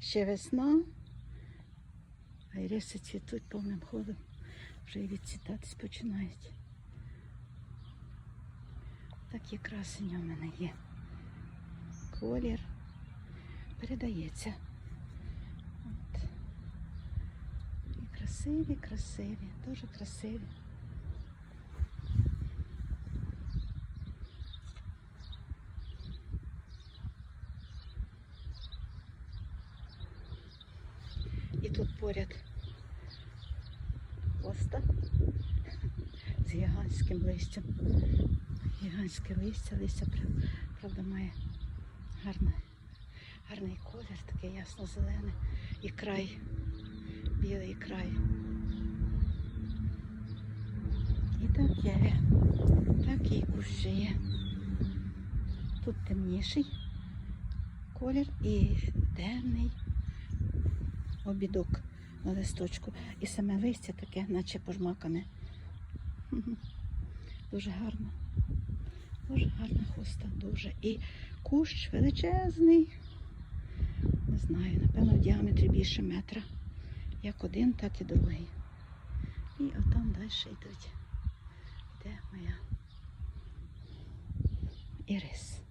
Ще весна, а іриси цвітуть повним ходом. Вже і відцвітатись починають. Такі красені в мене є. Колір передається. От. І красиві, красиві, дуже красиві. І тут поряд хоста з гігантським листям. Гігантське листя, листя пра- правда має гарне, гарний колір, такий ясно-зелений. І край, білий край. І таке, такі кущі є. Тут темніший колір і темний обідок на листочку. І саме листя таке, наче пожмакане. Дуже гарно. Дуже гарна хоста, дуже. І кущ величезний. Не знаю, напевно, в діаметрі більше метра. Як один, так і другий. І отам далі йдуть. Де моя ірис.